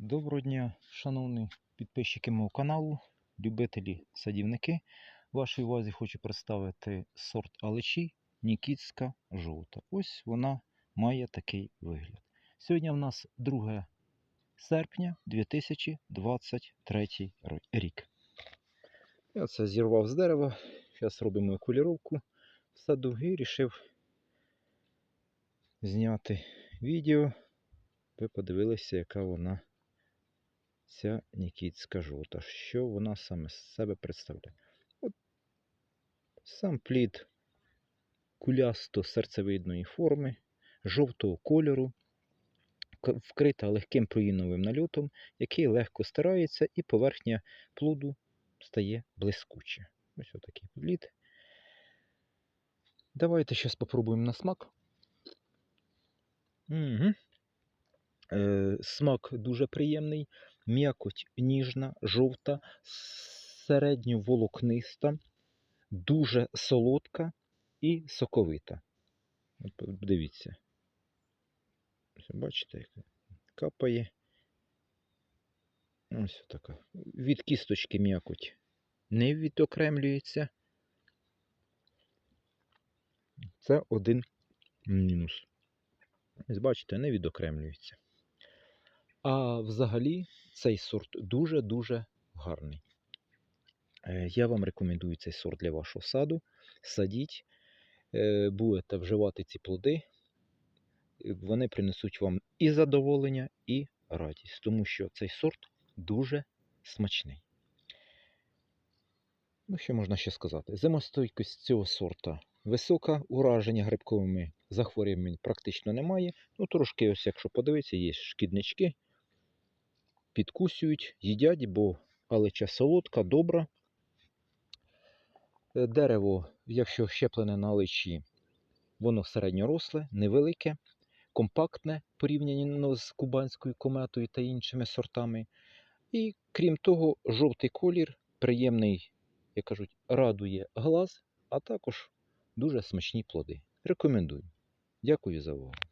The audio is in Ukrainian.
Доброго дня, шановні підписчики мого каналу, любителі садівники. Вашій увазі хочу представити сорт алечі Нікітська жовта. Ось вона має такий вигляд. Сьогодні в нас 2 серпня 2023 рік. Я це зірвав з дерева. Зараз робимо окуліровку в саду і вирішив зняти відео. Ви подивилися, яка вона ця нікітська жовта. Що вона саме з себе представляє? От сам плід кулясто-серцевидної форми, жовтого кольору, вкрита легким проїновим нальотом, який легко стирається, і поверхня плоду стає блискуче. Ось отакий плід. Давайте зараз спробуємо на смак. Угу. Е, смак дуже приємний, м'якоть ніжна, жовта, середньоволокниста, дуже солодка і соковита. Дивіться. Бачите, як капає. Ось така. Від кісточки м'якоть не відокремлюється. Це один мінус. Бачите, не відокремлюється. А взагалі цей сорт дуже-дуже гарний. Е, Я вам рекомендую цей сорт для вашого саду. Садіть, е, будете вживати ці плоди, вони принесуть вам і задоволення, і радість, тому що цей сорт дуже смачний. Ну, що можна ще сказати? Зимостойкість цього сорта висока, ураження грибковими захворюваннями практично немає. Ну, трошки, ось якщо подивитися, є шкіднички, підкусюють, їдять, бо алеча солодка, добра. Е, Дерево, якщо щеплене на алечі, воно середньоросле, невелике, компактне порівняно з кубанською кометою та іншими сортами. І крім того, жовтий колір приємний, як кажуть, радує глаз, а також дуже смачні плоди. Рекомендую. Дякую за увагу.